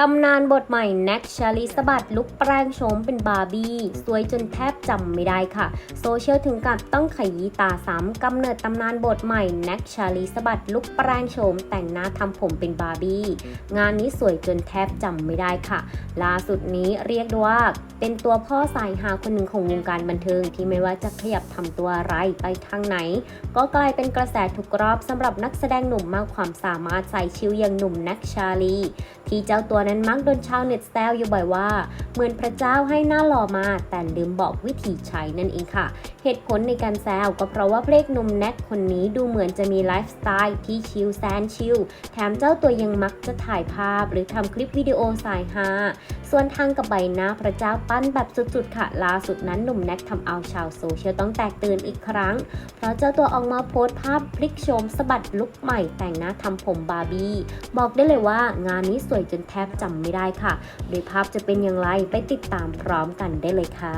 ตำนานบทใหม่แน็กชาลีสบัดลุกแปลงโฉมเป็นบาร์บี้ สวยจนแทบจำไม่ได้ค่ะ โซเชียลถึงกับต้องขยี้ตาซ้ำกำเนิดตำนานบทใหม่แน็กชาลีสบัดลุกแปลงโฉมแต่งหน้าทำผมเป็นบาร์บี้ งานนี้สวยจนแทบจำไม่ได้ค่ะ ล่าสุดนี้เรียกได้ว่าเป็นตัวพ่อสายหาคนหนึ่งของวงการบันเทิง ที่ไม่ว่าจะขยับทำตัวอะไรไปทางไหน ก็กลายเป็นกระแสทุกรอบสำหรับนักแสดงหนุ่มมากความสามารถใส่ชิวอย่างหนุ่มแน็กชาลีที่เจ้าตัวนั้นมักโดนชาวเน็ตแซวอยู่บ่อยว่า เหมือนพระเจ้าให้หน้าหล่อมา แต่ลืมบอกวิธีใช้นั่นเองค่ะ เหตุผลในการแซวก็เพราะว่าเพลกหนุ่มแน็กคนนี้ดูเหมือนจะมีไลฟ์สไตล์ที่ชิลแซนชิลแถมเจ้าตัวยังมักจะถ่ายภาพ หรือทำคลิปวิดีโอสายฮาส่วนทางกับใบหน้าพระเจ้าปั้นแบบสุดๆค่ะล่าสุดนั้นหนุ่มแน็กทำเอาชาวโซเชียลต้องแตกตื่นอีกครั้ง เพราะเจ้าตัวออกมาโพสต์ภาพพลิกโฉมสะบัดลุกใหม่แต่งหน้าทำผมบาร์บี้ บอกได้เลยว่างานนี้สวยจนแทบจำไม่ได้ค่ะ โดยภาพจะเป็นอย่างไรไปติดตามพร้อมกันได้เลยค่ะ